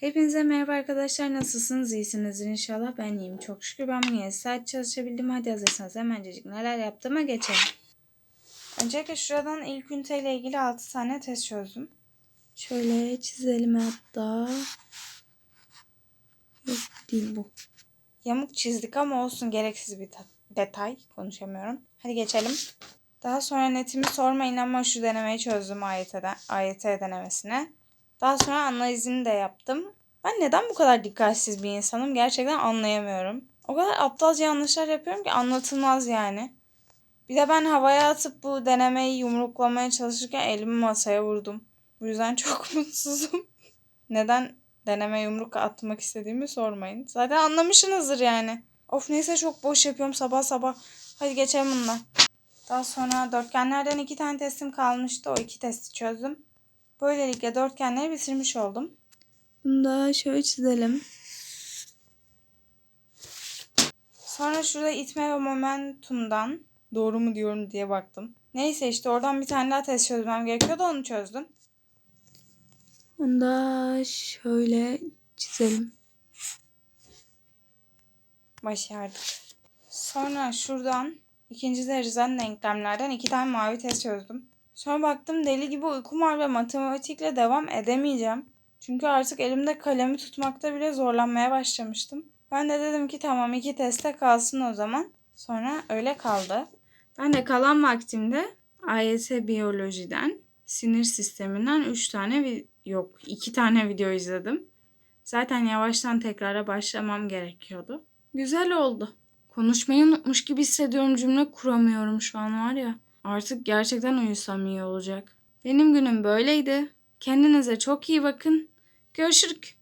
Hepinize merhaba arkadaşlar. Nasılsınız? İyisinizdir inşallah. Ben iyiyim. Çok şükür ben bugün 7 saat çalışabildim. Hadi hazırsanız hemencecik neler yaptığıma geçelim. Öncelikle şuradan ilk üniteyle ilgili 6 tane test çözdüm. Şöyle çizelim hatta. Yok değil bu. Yamuk çizdik ama olsun gereksiz bir ta- detay. Konuşamıyorum. Hadi geçelim. Daha sonra netimi sormayın ama şu denemeyi çözdüm AYT'den, AYT denemesine. Daha sonra analizini de yaptım. Ben neden bu kadar dikkatsiz bir insanım gerçekten anlayamıyorum. O kadar aptalca yanlışlar yapıyorum ki anlatılmaz yani. Bir de ben havaya atıp bu denemeyi yumruklamaya çalışırken elimi masaya vurdum. Bu yüzden çok mutsuzum. neden deneme yumruk atmak istediğimi sormayın. Zaten anlamışsınızdır yani. Of neyse çok boş yapıyorum sabah sabah. Hadi geçelim bundan. Daha sonra dörtgenlerden iki tane testim kalmıştı. O iki testi çözdüm. Böylelikle dörtgenleri bitirmiş oldum. Bunu da şöyle çizelim. Sonra şurada itme ve momentumdan doğru mu diyorum diye baktım. Neyse işte oradan bir tane daha test çözmem gerekiyordu onu çözdüm. Onu da şöyle çizelim. Başardık. Sonra şuradan ikinci dereceden denklemlerden iki tane mavi test çözdüm. Sonra baktım deli gibi uykum var ve matematikle devam edemeyeceğim. Çünkü artık elimde kalemi tutmakta bile zorlanmaya başlamıştım. Ben de dedim ki tamam iki teste kalsın o zaman. Sonra öyle kaldı. Ben de kalan vaktimde AYT biyolojiden, sinir sisteminden 3 tane yok 2 tane video izledim. Zaten yavaştan tekrara başlamam gerekiyordu. Güzel oldu. Konuşmayı unutmuş gibi hissediyorum cümle kuramıyorum şu an var ya. Artık gerçekten uyusam iyi olacak. Benim günüm böyleydi. Kendinize çok iyi bakın. Görüşürük.